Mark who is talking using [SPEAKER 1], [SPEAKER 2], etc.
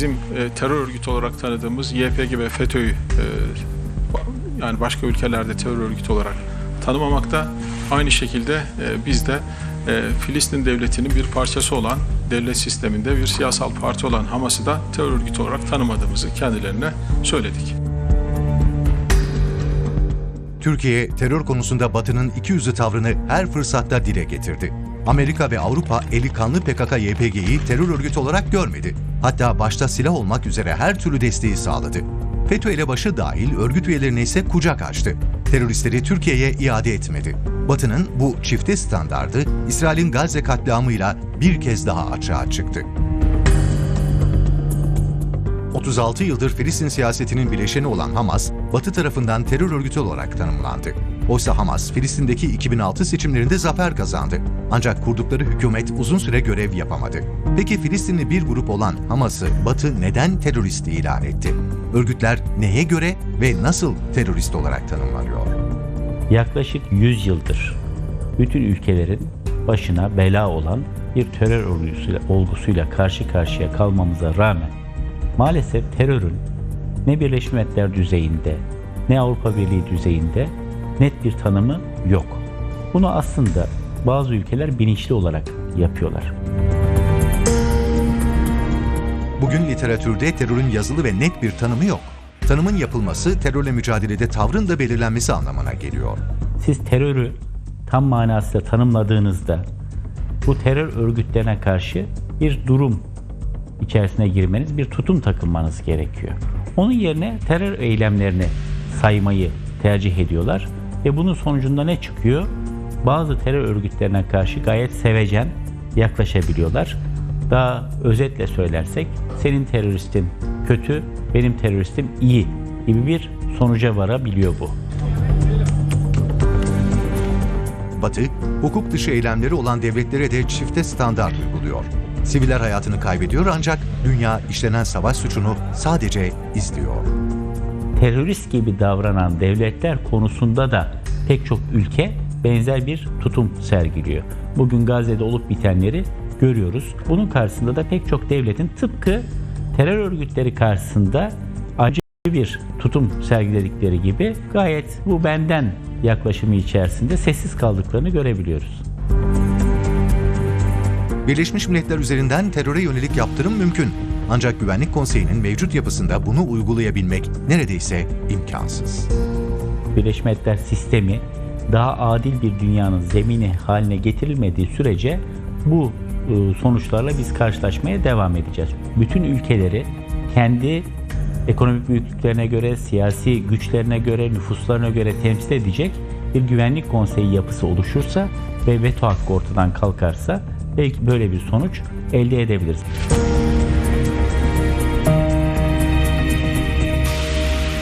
[SPEAKER 1] bizim e, terör örgütü olarak tanıdığımız YPG ve FETÖ'yü e, yani başka ülkelerde terör örgütü olarak tanımamakta. Aynı şekilde e, biz de e, Filistin devletinin bir parçası olan devlet sisteminde bir siyasal parti olan Hamas'ı da terör örgütü olarak tanımadığımızı kendilerine söyledik.
[SPEAKER 2] Türkiye terör konusunda Batı'nın ikiyüzlü tavrını her fırsatta dile getirdi. Amerika ve Avrupa eli kanlı PKK-YPG'yi terör örgütü olarak görmedi. Hatta başta silah olmak üzere her türlü desteği sağladı. FETÖ elebaşı dahil örgüt üyelerine ise kucak açtı. Teröristleri Türkiye'ye iade etmedi. Batı'nın bu çifte standardı İsrail'in Gazze katliamıyla bir kez daha açığa çıktı. 36 yıldır Filistin siyasetinin bileşeni olan Hamas, Batı tarafından terör örgütü olarak tanımlandı. Oysa Hamas, Filistin'deki 2006 seçimlerinde zafer kazandı. Ancak kurdukları hükümet uzun süre görev yapamadı. Peki Filistinli bir grup olan Hamas'ı Batı neden terörist ilan etti? Örgütler neye göre ve nasıl terörist olarak tanımlanıyor?
[SPEAKER 3] Yaklaşık 100 yıldır bütün ülkelerin başına bela olan bir terör olgusuyla, karşı karşıya kalmamıza rağmen maalesef terörün ne Birleşmiş Milletler düzeyinde ne Avrupa Birliği düzeyinde net bir tanımı yok. Bunu aslında bazı ülkeler bilinçli olarak yapıyorlar.
[SPEAKER 2] Bugün literatürde terörün yazılı ve net bir tanımı yok. Tanımın yapılması terörle mücadelede tavrın da belirlenmesi anlamına geliyor.
[SPEAKER 3] Siz terörü tam manasıyla tanımladığınızda bu terör örgütlerine karşı bir durum içerisine girmeniz, bir tutum takınmanız gerekiyor. Onun yerine terör eylemlerini saymayı tercih ediyorlar ve bunun sonucunda ne çıkıyor? Bazı terör örgütlerine karşı gayet sevecen yaklaşabiliyorlar. Daha özetle söylersek senin teröristin kötü, benim teröristim iyi gibi bir sonuca varabiliyor bu.
[SPEAKER 2] Batı, hukuk dışı eylemleri olan devletlere de çifte standart uyguluyor. Siviller hayatını kaybediyor ancak dünya işlenen savaş suçunu sadece izliyor.
[SPEAKER 3] Terörist gibi davranan devletler konusunda da pek çok ülke benzer bir tutum sergiliyor. Bugün Gazze'de olup bitenleri görüyoruz. Bunun karşısında da pek çok devletin tıpkı terör örgütleri karşısında acı bir tutum sergiledikleri gibi gayet bu benden yaklaşımı içerisinde sessiz kaldıklarını görebiliyoruz.
[SPEAKER 2] Birleşmiş Milletler üzerinden teröre yönelik yaptırım mümkün. Ancak Güvenlik Konseyi'nin mevcut yapısında bunu uygulayabilmek neredeyse imkansız.
[SPEAKER 3] Birleşmiş Milletler sistemi daha adil bir dünyanın zemini haline getirilmediği sürece bu e, sonuçlarla biz karşılaşmaya devam edeceğiz. Bütün ülkeleri kendi ekonomik büyüklüklerine göre, siyasi güçlerine göre, nüfuslarına göre temsil edecek bir güvenlik konseyi yapısı oluşursa ve veto hakkı ortadan kalkarsa belki böyle bir sonuç elde edebiliriz.